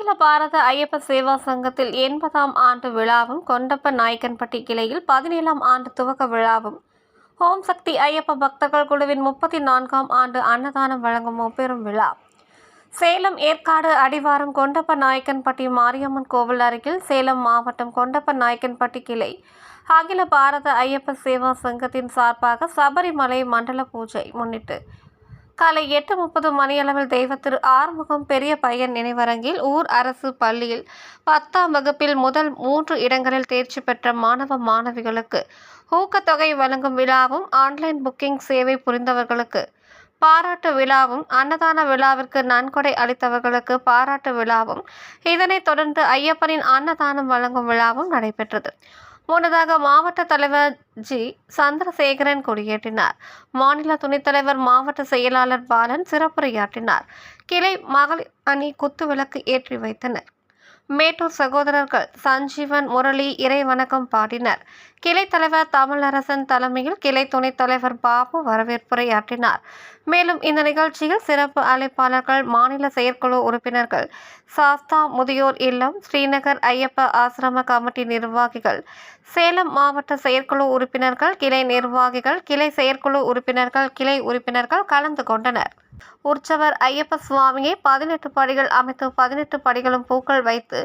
அகில பாரத ஐயப்ப சேவா சங்கத்தில் எண்பதாம் ஆண்டு விழாவும் கொண்டப்ப நாயக்கன்பட்டி கிளையில் பதினேழாம் ஆண்டு துவக்க விழாவும். ஓம் சக்தி ஐயப்ப பக்தர்கள் குழுவின் முப்பத்தி நான்காம் ஆண்டு அன்னதானம் வழங்கும் முப்பெரும் விழா. சேலம் ஏற்காடு அடிவாரம் கொண்டப்ப நாயக்கன்பட்டி மாரியம்மன் கோவில் அருகில் சேலம் மாவட்டம் கொண்டப்ப நாயக்கன்பட்டி கிளை. அகில பாரத ஐயப்ப சேவா சங்கத்தின் சார்பாக சபரிமலை மண்டல பூஜை முன்னிட்டு காலை எட்டு முப்பது மணியளவில் தெய்வ திரு ஆறுமுகம் பெரிய பையன் நினைவரங்கில் ஊர் அரசு பள்ளியில் பத்தாம் வகுப்பில் முதல் மூன்று இடங்களில் தேர்ச்சி பெற்ற மாணவ மாணவிகளுக்கு ஊக்கத்தொகை வழங்கும் விழாவும் ஆன்லைன் புக்கிங் சேவை புரிந்தவர்களுக்கு பாராட்டு விழாவும் அன்னதான விழாவிற்கு நன்கொடை அளித்தவர்களுக்கு பாராட்டு விழாவும் இதனைத் தொடர்ந்து ஐயப்பனின் அன்னதானம் வழங்கும் விழாவும் நடைபெற்றது. முன்னதாக மாவட்ட தலைவர் ஜி. சந்திரசேகரன் கொடியேற்றினார். மாநில துணைத்தலைவர் மாவட்ட செயலாளர் பாலன் சிறப்புரையாற்றினார். கிளை மகளிர் அணி குத்துவிளக்கு ஏற்றி வைத்தனர். மேட்டூர் சகோதரர்கள் சஞ்சீவன் முரளி இறை வணக்கம் பாடினர். கிளை தலைவர் தமிழரசன் தலைமையில் கிளை துணைத் தலைவர் பாபு வரவேற்புரையாற்றினார் மேலும் இந்த நிகழ்ச்சியில் சிறப்பு அழைப்பாளர்கள் மாநில செயற்குழு உறுப்பினர்கள் சாஸ்தா முதியோர் இல்லம் ஸ்ரீநகர் ஐயப்ப ஆசிரம கமிட்டி நிர்வாகிகள் சேலம் மாவட்ட செயற்குழு உறுப்பினர்கள் கிளை நிர்வாகிகள் கிளை செயற்குழு உறுப்பினர்கள் கிளை உறுப்பினர்கள் கலந்து கொண்டனர். உற்சவர் ஐயப்ப சுவாமியை பதினெட்டு படிகள் அமைத்து பதினெட்டு படிகளும் பூக்கள் வைத்து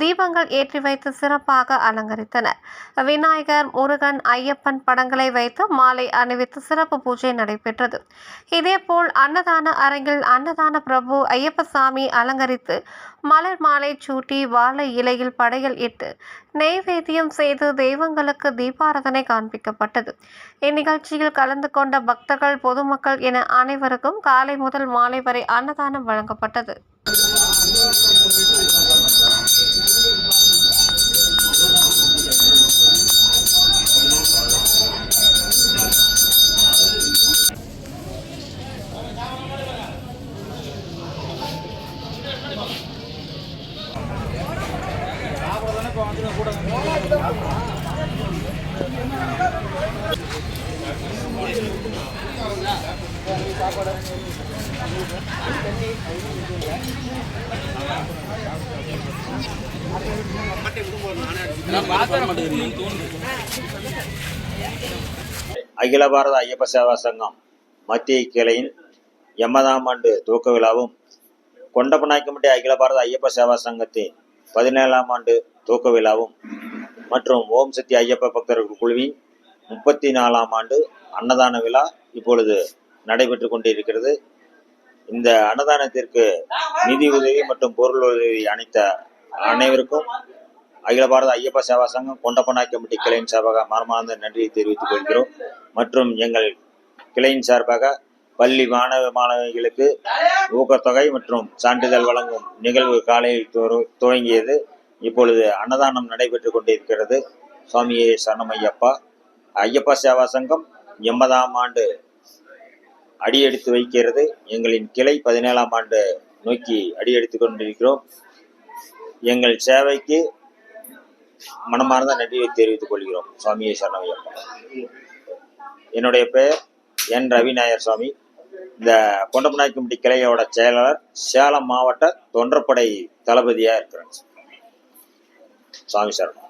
தீபங்கள் ஏற்றி வைத்து சிறப்பாக அலங்கரித்தனர். விநாயகர் முருகன் ஐயப்பன் படங்களை வைத்து மாலை அணிவித்து சிறப்பு பூஜை நடைபெற்றது. இதேபோல் அன்னதான அரங்கில் அன்னதான பிரபு ஐயப்பசாமி அலங்கரித்து மலர் மாலை சூட்டி வாழை இலையில் படையல் இட்டு நெய்வேத்தியம் செய்து தெய்வங்களுக்கு தீபாராதனை காண்பிக்கப்பட்டது. இந்நிகழ்ச்சியில் கலந்து கொண்ட பக்தர்கள் பொதுமக்கள் என அனைவருக்கும் காலை முதல் மாலை வரை அன்னதானம் வழங்கப்பட்டது. அகில பாரத ஐயப்ப சேவா சங்கம் மத்திய கிளையின் எண்பதாம் ஆண்டு துவக்க விழாவும் கொண்டப்பநாயக்கம்பட்டி அகில பாரத ஐயப்ப சேவா சங்கத்தின் பதினேழாம் ஆண்டு துவக்க விழாவும் மற்றும் ஓம் சக்தி ஐயப்ப பக்தர்கள் குழுவின் முப்பத்தி நாலாம் ஆண்டு அன்னதான விழா இப்பொழுது நடைபெற்று கொண்டிருக்கிறது. இந்த அன்னதானத்திற்கு நிதி உதவி மற்றும் பொருள் உதவி அனைத்த அனைவருக்கும் அகில பாரத ஐயப்ப சேவா சங்கம் கொண்டப்பனாய் கமிட்டி கிளையின் சார்பாக மனமார்ந்த நன்றியை தெரிவித்துக் கொள்கிறோம். மற்றும் எங்கள் கிளையின் சார்பாக பள்ளி மாணவ மாணவிகளுக்கு ஊக்கத்தொகை மற்றும் சான்றிதழ் வழங்கும் நிகழ்வு காலையில் துவ- துவங்கியது. இப்பொழுது அன்னதானம் நடைபெற்று கொண்டிருக்கிறது. சுவாமியே சரணம் ஐயப்பா. ஐயப்பா சேவா சங்கம் எண்பதாம் ஆண்டு அடியெடுத்து வைக்கிறது. எங்களின் கிளை பதினேழாம் ஆண்டு நோக்கி அடியெடுத்து கொண்டிருக்கிறோம். எங்கள் சேவைக்கு மனமார்ந்த நன்றியை தெரிவித்துக் கொள்கிறோம். சுவாமியை சரணமையப்பா. என்னுடைய பெயர் என் ரவிநாயர் சுவாமி. இந்த கொண்டப்பநாயக்கம்பட்டி கிளையோட செயலாளர் சேலம் மாவட்ட தொண்டற்படை தளபதியா இருக்கிறேன் சுவாமி சரணம்.